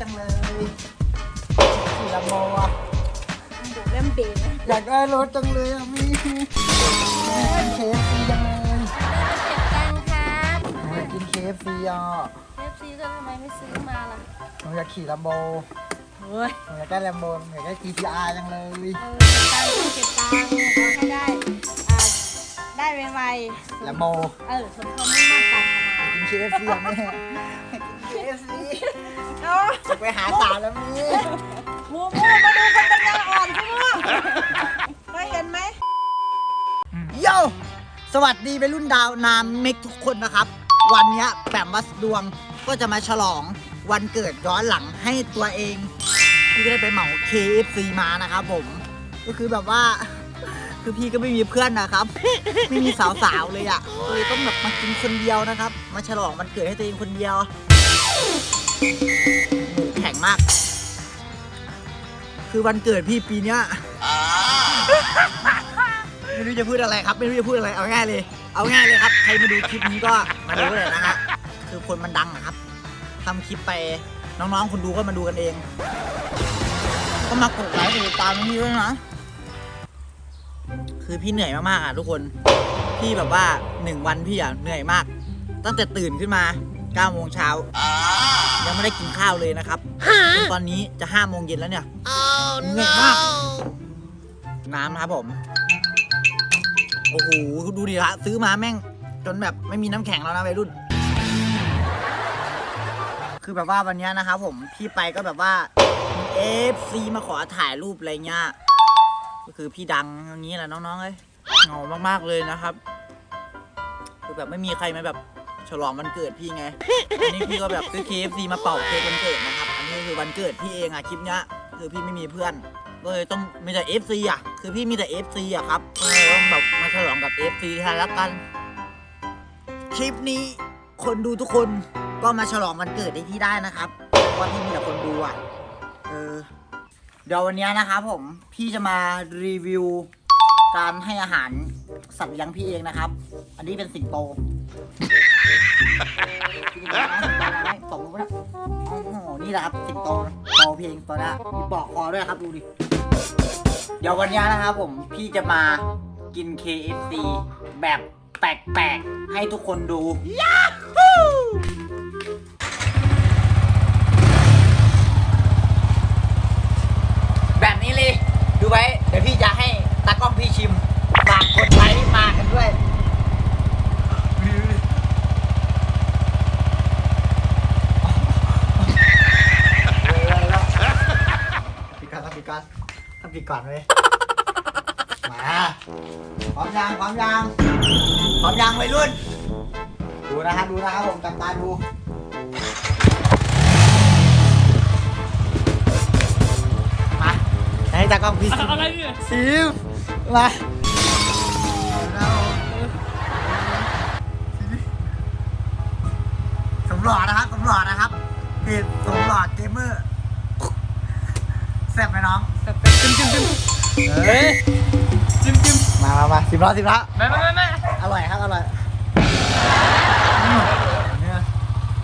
จังเลยขี่ลำโบอะดูเริ่มเบนนะอยากได้รถจังเลยอะพี่เคฟซีจังเลยเก็บตังค์ครับผมอยากกินเคฟซีอะเอฟซีจะทำไมไม่ซื้อมาล่ะผมอยากขี่ลำโบเฮ้ยผมอยากได้ลำโบผมอยากได้ GTR จังเลย เออเก็บตังค์เก็บตังค์ขอให้ได้อ่าได้ไวลำโบๆเออสมความมุ่งมั่นปรารถนาอยากกินเคฟซีอะแม่ โอ้จะไปหาสาวแล้วมีมูมูมาดูคนปัญญาอ่อนพี่มูเคยเห็นไหมโยสวัสดีเป็นรุ่นดาวนามเมกทุกคนนะครับ วันเนี้ยแปมวัสดวงก็จะมาฉลองวันเกิดย้อนหลังให้ตัวเองพี่ก็ได้ไปเหมา KFC มานะครับผม ก็คือแบบว่า คือพี่ก็ไม่มีเพื่อนนะครับ ไม่มีสาวๆเลยอะ่ะเลยต้องแบบมากินคนเดียวนะครับ มาฉลองวันเกิดให้ตัวเองคนเดียวห มูแข็งมาก คือวันเกิดพี่ปีเนี้ยไม่รู้จะพูดอะไรครับ ไม่รู้จะพูดอะไรเอาง่ายเลย เอาง่ายเลยครับ ใครมาดูคลิปนี้ก็มาดูเลยนะฮะคือคนมันดังอะครับทำคลิปไปน้องๆคนดูก็มาดูกันเอง ก็มากดไลค์กดติดตามพี่ด้วยนะคือพี่เหนื่อยมากๆอะทุกคน พี่แบบว่าหนึ่งวันพี่อะเหนื่อยมาก ตั้งแต่ตื่นขึ้นมา9โมงเช้า ยังไม่ได้กินข้าวเลยนะครับจนตอนนี้จะ5โมงเย็นแล้วเนี่ยเหนื่อยมาก น้ำนะครับผม โอ้โห ดูดิละซื้อมาแม่ง จนแบบไม่มีน้ำแข็งแล้วนะวัยรุ่น คือแบบว่าวันเนี้ยนะครับผม พี่ไปก็แบบว่ามีเอฟซีมาขอถ่ายรูปอะไรเงี้ย ก็คือพี่ดังอย่างนี้แหละน้องๆเอ้ยเหงามากๆเลยนะครับ คือแบบไม่มีใครมาแบบ ฉลองวันเกิดพี่ไงอันนี้พี่ก็แบบซื้อ KFC มาเป่าเค้กวันเกิดนะครับ อันนี้คือวันเกิดพี่เองอะคลิปเนี้ยคือพี่ไม่มีเพื่อน ก็เลยต้องมีแต่ FC อะ คือพี่มีแต่ FC อะครับก็เลยต้องแบบมาฉลองกับ FC แทนล้วกัน คลิปนี้คนดูทุกคนก็มาฉลองวันเกิดให้พี่ได้นะครับเพราะว่าพี่มีแต่คนดูอะ เออ เดี๋ยววันนี้นะครับผม พี่จะมารีวิวการให้อาหารสัตว์เลี้ยงพี่เองนะครับ อันนี้เป็นสิงโต สองโตมาให้ตกนะโอ้โหนี่แหละครับสิงโตโตเพลงตัวนี้มีปอกคอด้วยครับดูดิ เดี๋ยววันนี้นะครับผมพี่จะมากิน KFC แบบแปลกๆ ให้ทุกคนดูแบบนี้เลย ดูไว้ เดี๋ยวพี่จะให้ตากล้องพี่ชิม ฝากกดไลค์มากันด้วย ปิดก่อนครับปิดก่อนต้องปิด ก่อนเลยมาพร้อมยังพร้อมยังพร้อมยังวัยรุ่น ดูนะครับดูนะครับผมจับตาดูมาให้ตากล้องพี่ซิมอะไรเนี่ยซิมมาสมหลอดนะครับสมหลอดนะครับเพจสมหลอดเกมเมอร์แซ่บไหมน้องจิ้มจิ้มจิ้ม เฮ้ยจิ้มจิ้มมามามาสิบล้อสิบล้อไม่ไม่ไม่ไม่อร่อยครับอร่อยอืมเนี่ย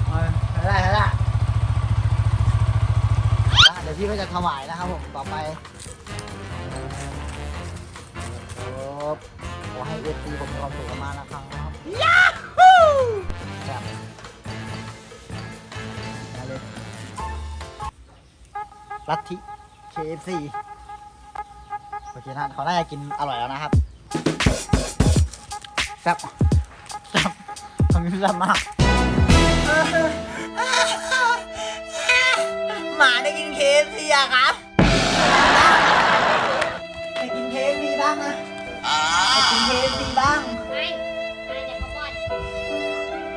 เอาใช้ได้ใช้ได้อะเดี๋ยวพี่ก็จะถวายนะครับผมต่อไปครับขอให้เอฟซีผมมีความสุขมากๆนะครับยาฮูแบบมาเลยลัทธิ KFC โอเคนะเขาน่าจะกินอร่อยแล้วนะครับแซ่บแซ่บทำนี้แซ่บมากหมาได้กินเคฟซีอะครับไปกินเคฟซีบ้างนะไปกินเคฟซีบ้างไม่ไม่เดี๋ยวเขาบ่น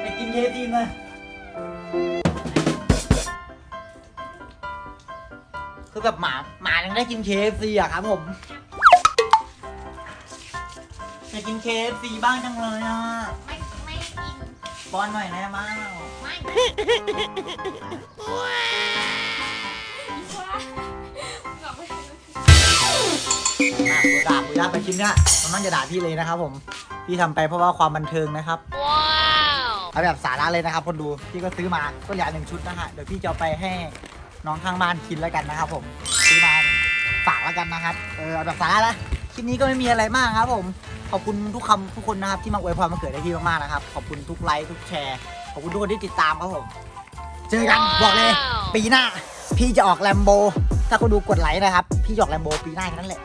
ไปกินเคฟซีมาคือแบบหมาหมายังได้กินเคฟซีอะครับผม อยากกินเคฟซีบ้างจังเลยอะไม่ไม่กินป้อนหน่อยได้ไหมไม่บอกไม่อะกูด่ากูด่าไปคลิปเนี้ยมันต้องจะด่าพี่เลยนะครับผม พี่ทำไปเพราะว่าความบันเทิงนะครับ ว้าวเอาแบบสาระเลยนะครับคนดูพี่ก็ซื้อมาก็เหลือหนึ่งชุดนะฮะเดี๋ยวพี่จะเอาไปให้น้องข้างบ้านกินแล้วกันนะครับผมซื้อมาฝากแล้วกันนะครับ เออเอาแบบสาระละคลิปนี้ก็ไม่มีอะไรมากครับผม ขอบคุณทุกคำทุกคนนะครับที่มาอวยพรมาเกิดให้พี่มากๆนะครับ ขอบคุณทุกไลค์ทุกแชร์ ขอบคุณทุกคนที่ติดตามครับผม เจอกันบอกเลย ปีหน้า พี่จะออกแลมโบถ้าคุณดูกดไลค์นะครับ พี่จะออกแลมโบปีหน้าแค่นั้นแหละ